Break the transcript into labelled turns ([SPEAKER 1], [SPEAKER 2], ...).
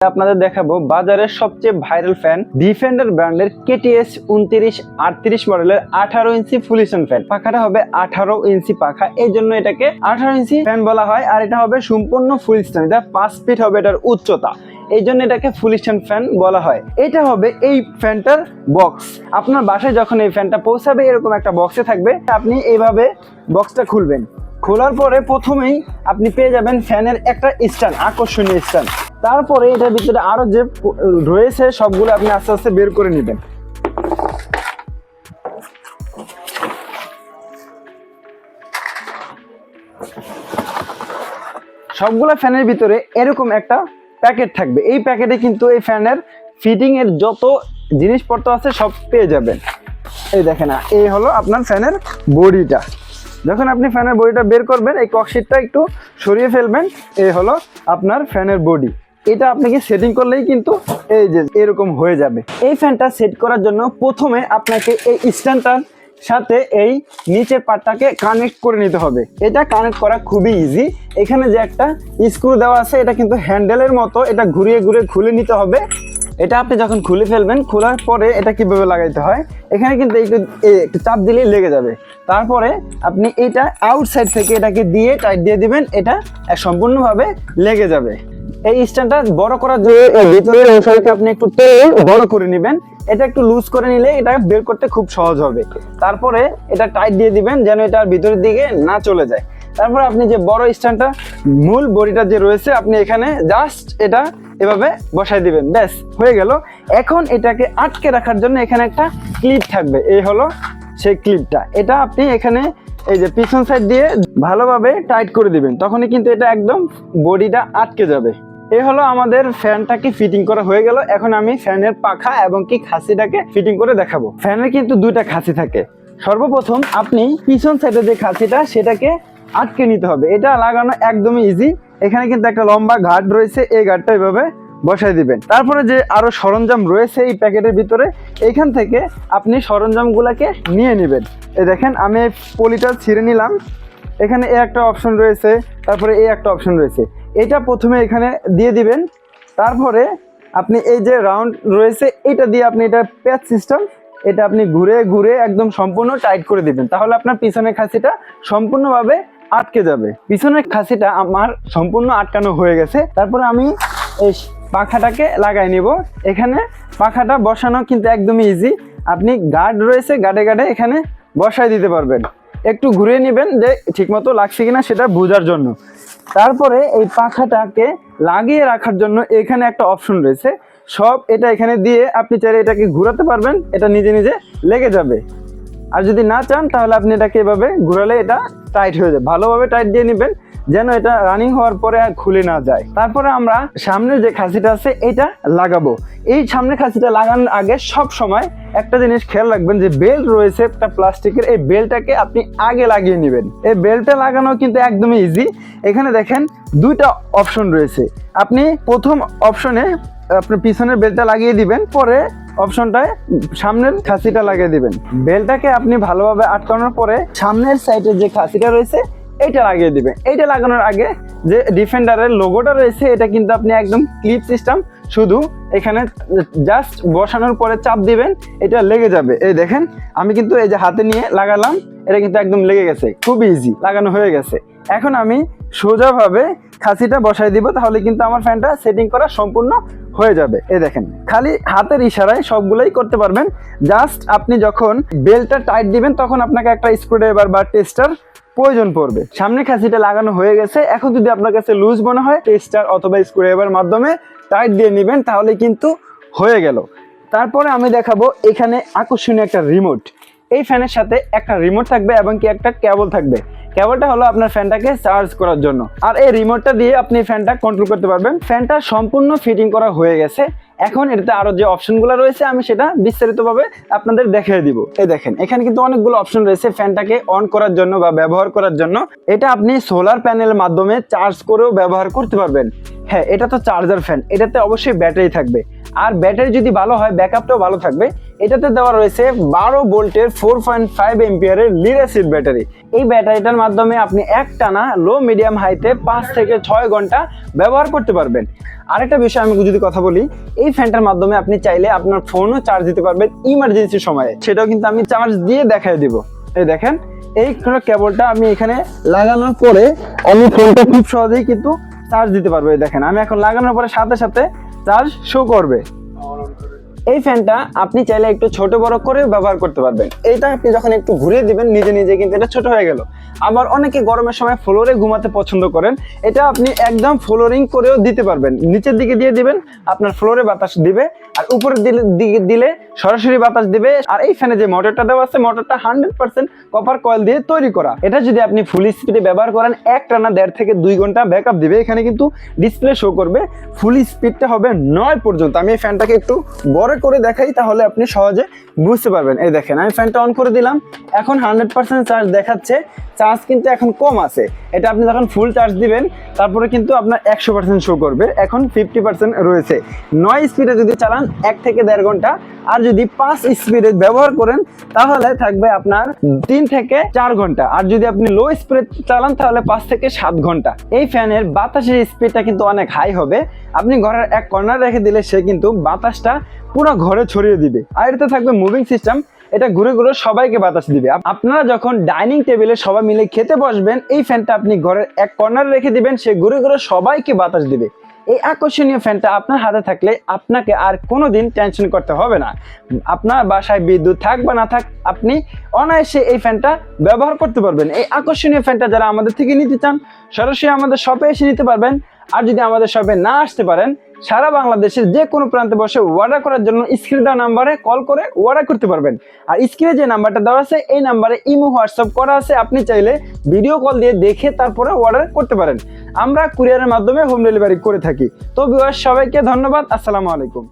[SPEAKER 1] আপনাদের দেখাবো বাজারের সবচেয়ে ভাইরাল ফ্যান ডিফেন্ডার ব্র্যান্ডের কেটিএস উনত্রিশ, আটত্রিশ মডেলের আঠারো ইঞ্চি ফুলিশন ফ্যান পাখাটা হবে আঠারো ইঞ্চি পাখা, এই জন্য এটাকে আঠারো ইঞ্চি ফ্যান বলা হয়, আর এটা হবে সম্পূর্ণ ফুল স্ট্যান্ড পাঁচ ফিট হবে এটার উচ্চতা। এই জন্য এটাকে ফুল স্ট্যান্ড ফ্যান বলা হয়। এটা হবে এই ফ্যানটার বক্স আপনার বাসায় যখন এই ফ্যানটা পৌঁছাবে, এরকম একটা বক্সে থাকবে, আপনি এইভাবে বক্সটা খুলবেন। খোলার পরে প্রথমেই আপনি পেয়ে যাবেন ফ্যানের একটা স্ট্যান্ড আকর্ষণীয় স্ট্যান্ড তারপরে এটার ভিতরে আরও যে রয়েছে সবগুলো আপনি আস্তে আস্তে বের করে নেবেন। সবগুলো ফ্যানের ভিতরে এরকম একটা প্যাকেট থাকবে। এই প্যাকেটে কিন্তু এই ফ্যানের ফিটিং এর যত জিনিসপত্র আছে সব পেয়ে যাবেন। এই দেখেন, এই হলো আপনার ফ্যানের বডিটা। যখন আপনি ফ্যানের বডিটা বের করবেন, এই ককশিটটা একটু সরিয়ে ফেলবেন, এই হলো আপনার ফ্যানের বডি এটা আপনাকে সেটিং করলেই কিন্তু এই যে এরকম হয়ে যাবে। এই ফ্যানটা সেট করার জন্য প্রথমে আপনাকে এই স্ট্যান্ডটার সাথে এই নিচের পার্টটাকে কানেক্ট করে নিতে হবে। এটা কানেক্ট করা খুবই ইজি এখানে যে একটা স্ক্রু দেওয়া আছে, এটা কিন্তু হ্যান্ডেলের মতো, এটা ঘুরিয়ে ঘুরিয়ে খুলে নিতে হবে। এটা আপনি যখন খুলে ফেলবেন, খোলার পরে এটা কীভাবে লাগাইতে হয়, এখানে কিন্তু একটু একটু চাপ দিলেই লেগে যাবে। তারপরে আপনি এটা আউটসাইড থেকে এটাকে দিয়ে টাইট দিয়ে দিবেন, এটা সম্পূর্ণভাবে লেগে যাবে। এই স্ট্যান্ডটা বড় করার জন্য ভিতরের অংশটাকে আপনি একটু টেনে বড় করে নেবেন। এটা একটু লুজ করে নিলে এটা বের করতে খুব সহজ হবে। তারপরে এটা টাইট দিয়ে দিবেন যেন এটা ভিতরের দিকে না চলে যায়। তারপর আপনি যে বড় স্ট্যান্ডটা মূল বডিটা যে রয়েছে আপনি এখানে জাস্ট এটা এভাবে বসাই দিবেন। ব্যাস হয়ে গেল। এখন এটাকে আটকে রাখার জন্য এখানে একটা ক্লিপ থাকবে। এই হলো সেই ক্লিপটা এটা আপনি এখানে এই যে পিছন সাইড দিয়ে ভালোভাবে টাইট করে দিবেন। তখনই কিন্তু এটা একদম বডিটা আটকে যাবে। এই হলো আমাদের ফ্যানটাকে ফিটিং করা হয়ে গেল। এখন আমি ফ্যানের পাখা এবং কি খাসিটাকে ফিটিং করে দেখাবো। ফ্যানের কিন্তু দুইটা খাসি থাকে। সর্বপ্রথম আপনি পিছন সাইডে যে খাসিটা, সেটাকে আটকে নিতে হবে। এটা লাগানো একদমই ইজি এখানে কিন্তু একটা লম্বা গার্ড রয়েছে। এই ঘাটটা এভাবে বসাই দিবেন। তারপরে যে আরও সরঞ্জাম রয়েছে এই প্যাকেটের ভিতরে, এখান থেকে আপনি সরঞ্জামগুলোকে নিয়ে নেবেন। এই দেখেন, আমি পলিটা ছিঁড়ে নিলাম। এখানে এ একটা অপশন রয়েছে, তারপরে এই একটা অপশন রয়েছে। এটা প্রথমে এখানে দিয়ে দিবেন। তারপরে আপনি এই যে রাউন্ড রয়েছে, এটা দিয়ে আপনি এটা প্যাচ সিস্টেম এটা আপনি ঘুরে ঘুরে একদম সম্পূর্ণ টাইট করে দিবেন। তাহলে আপনার পিছনের খাসিটা সম্পূর্ণভাবে আটকে যাবে। পিছনের খাসিটা আমার সম্পূর্ণ আটকানো হয়ে গেছে। তারপরে আমি এই পাখাটাকে লাগাই নিব। এখানে পাখাটা বসানো কিন্তু একদমই ইজি আপনি গার্ড রয়েছে গার্ডে গার্ডে এখানে বসাই দিতে পারবেন। একটু ঘুরিয়ে নেবেন যে ঠিকমতো লাগছে কিনা সেটা বোঝার জন্য। তারপরে এই পাখাটাকে লাগিয়ে রাখার জন্য এখানে একটা অপশন রয়েছে। সব এটা এখানে দিয়ে আপনি চাইলে এটাকে ঘুরাতে পারবেন, এটা নিজে নিজে লেগে যাবে। আর যদি না চান, তাহলে আপনি এটাকে এভাবে ঘুরালে এটা টাইট হয়ে যায়। ভালোভাবে টাইট দিয়ে নেবেন, যেন এটা রানিং হওয়ার পরে আর খুলে না যায়। তারপরে আমরা সামনের যে খাসিটা আছে, এটা লাগাবো। এই সামনের খাসিটা লাগানোর আগে সব সময় একটা জিনিস খেয়াল রাখবেন যে বেল্ট রয়েছে একটা প্লাস্টিকের এই বেল্টটাকে আপনি আগে লাগিয়ে নেবেন। এই বেল্টটা লাগানো কিন্তু একদমই ইজি এখানে দেখেন দুইটা অপশন রয়েছে। আপনি প্রথম অপশনে আপনার পিছনের বেল্টটা লাগিয়ে দিবেন, পরে অপশনটায় সামনের খাসিটা লাগিয়ে দিবেন। বেলটাকে আপনি ভালোভাবে আটকানোর পরে সামনের সাইডে যে খাসিটা রয়েছে, এইটা লাগিয়ে দিবেন। এইটা লাগানোর আগে যে ডিফেন্ডারের লোগোটা রয়েছে, এটা কিন্তু আপনি একদম ক্লিপ সিস্টেম, শুধু এখানে জাস্ট বসানোর পরে চাপ দিবেন, এটা লেগে যাবে। এই দেখেন, আমি কিন্তু এই যে হাতে নিয়ে লাগালাম, এটা কিন্তু একদম লেগে গেছে। খুব ইজি লাগানো হয়ে গেছে। এখন আমি সোজাভাবে খাসিটা বসাই দিব, তাহলে কিন্তু আমার ফ্যানটা সেটিং করা সম্পূর্ণ হয়ে যাবে। এই দেখেন, খালি হাতের ইশারায় সবগুলোই করতে পারবেন। জাস্ট আপনি যখন বেলটা টাইট দিবেন, তখন আপনাকে একটা স্ক্রুড্রাইভার বা টেস্টার প্রয়োজন পড়বে। সামনে খাসিটা লাগানো হয়ে গেছে। এখন যদি আপনার কাছে লুজ মনে হয়, টেস্টার অথবা স্ক্রুড্রাইভার মাধ্যমে টাইট দিয়ে নেবেন, তাহলে কিন্তু হয়ে গেল। তারপরে আমি দেখাবো এখানে আকর্ষণীয় একটা রিমোট। এই ফ্যানের সাথে একটা রিমোট থাকবে এবং কি একটা কেবল থাকবে। কেবলটা হলো আপনার ফ্যানটাকে চার্জ করার জন্য। আর এই রিমোটটা দিয়ে আপনি ফ্যানটা কন্ট্রোল করতে পারবেন। ফ্যানটা সম্পূর্ণ ফিটিং করা হয়ে গেছে। এখন এটাতে আরও যে অপশনগুলো রয়েছে, আমি সেটা বিস্তারিতভাবে আপনাদের দেখিয়ে দিব। এই দেখেন, এখানে কিন্তু অনেকগুলো অপশন রয়েছে ফ্যানটাকে অন করার জন্য বা ব্যবহার করার জন্য। এটা আপনি সোলার প্যানেলের মাধ্যমে চার্জ করেও ব্যবহার করতে পারবেন। হ্যাঁ এটা তো চার্জার ফ্যান এটাতে অবশ্যই ব্যাটারি থাকবে। আর ব্যাটারি যদি ভালো হয় ব্যাকআপটাও ভালো থাকবে। এটাতে দেওয়া রয়েছে বারো ভোল্টের ফোর পয়েন্ট ফাইভ এম্পিয়ারের লিড অ্যাসিড ব্যাটারি এই ব্যাটারিটার মাধ্যমে আপনি এক টানা লো মিডিয়াম হাইতে পাঁচ থেকে ছয় ঘণ্টা ব্যবহার করতে পারবেন। আরেকটা বিষয় আমি যদি কথা বলি, এই ফ্যানটার মাধ্যমে আপনি চাইলে আপনার ফোনও চার্জ দিতে পারবেন ইমার্জেন্সি সময়ে। সেটাও কিন্তু আমি চার্জ দিয়ে দেখাই দিব। এই দেখেন, এই কেবলটা আমি এখানে লাগানোর পরে আমি ফোনটা খুব সহজেই কিন্তু চার্জ দিতে পারব। এই দেখেন, আমি এখন লাগানোর পরে সাথে সাথে চার্জ শো করবে। এই ফ্যানটা আপনি চাইলে একটু ছোট বড় করে ব্যবহার করতে পারবেন। এইটা আপনি যখন একটু ঘুরিয়ে দিবেন, নিজে নিজে কিন্তু এটা ছোট হয়ে গেল। আবার অনেকে গরমের সময় ফ্লোরে ঘুমাতে পছন্দ করেন। এটা আপনি একদম ফ্লোরিং করেও দিতে পারবেন। নিচের দিকে দিয়ে দিবেন, আপনার ফ্লোরে বাতাস দিবে। আর উপরের দিকে দিলে সরাসরি বাতাস দিবে। আর এই ফ্যানে যে মোটরটা দেওয়া আছে, মোটরটা হান্ড্রেড পার্সেন্ট কপার কয়েল দিয়ে তৈরি করা। এটা যদি আপনি ফুল স্পিডে ব্যবহার করেন, এক টানা দেড় থেকে দুই ঘণ্টা ব্যাকআপ দিবে। এখানে কিন্তু ডিসপ্লে শো করবে। ফুল স্পিডটা হবে নয় পর্যন্ত। আমি এই ফ্যানটাকে একটু বড় করে দেখাই, তাহলে আপনি সহজে বুঝতে পারবেন। এই দেখেন, আমি ফ্যানটা অন করে দিলাম। এখন হান্ড্রেড পার্সেন্ট চার্জ দেখাচ্ছে। চার্জ কিন্তু এখন কম আছে। এটা আপনি যখন ফুল চার্জ দিবেন, তারপরে কিন্তু আপনার একশো পার্সেন্ট শো করবে। এখন ফিফটি পার্সেন্ট রয়েছে। নয় স্পিডে যদি চালান, এক থেকে দেড় ঘণ্টা। আর যদি পাঁচ স্পিডে ব্যবহার করেন, তাহলে থাকবে আপনার তিন থেকে চার ঘণ্টা। আর যদি আপনি লো স্পিডে চালান, তাহলে পাঁচ থেকে সাত ঘণ্টা। এই ফ্যানের বাতাসের স্পিডটা কিন্তু অনেক হাই হবে। আপনি ঘরের এক কর্নার রেখে দিলে সে কিন্তু বাতাসটা পুরো ঘরে ছড়িয়ে দিবে। আর এটাতে থাকবে মুভিং সিস্টেম এটা ঘুরে ঘুরে সবাইকে বাতাস দিবে। আপনারা যখন ডাইনিং টেবিলে সবাই মিলে খেতে বসবেন, এই ফ্যানটা আপনি ঘরের এক কর্নারে রেখে দিবেন, সে ঘুরে ঘুরে সবাইকে বাতাস দিবে। এই আকর্ষণীয় ফ্যানটা আপনার হাতে থাকলে আপনাকে আর কোনোদিন টেনশন করতে হবে না। আপনার বাসায় বিদ্যুৎ থাক বা না থাক, আপনি অনায়াসে এই ফ্যানটা ব্যবহার করতে পারবেন। এই আকর্ষণীয় ফ্যানটা যারা আমাদের থেকে নিতে চান, সরাসরি আমাদের শপে এসে নিতে পারবেন। আর যদি আমাদের শপে না আসতে পারেন, সারা বাংলাদেশের যে কোনো প্রান্তে বসে অর্ডার করার জন্য স্ক্রিনে দেওয়া নাম্বারে কল করে অর্ডার করতে পারবেন। আর স্ক্রিনে যে নাম্বারটা দেওয়া আছে, এই নাম্বারে ইমো, হোয়াটসঅ্যাপ করা আছে, আপনি চাইলে ভিডিও কল দিয়ে দেখে তারপরে অর্ডার করতে পারেন। আমরা কুরিয়ারের মাধ্যমে হোম ডেলিভারি করে থাকি। তো ভিউয়ার সবাইকে ধন্যবাদ, আসসালামু আলাইকুম।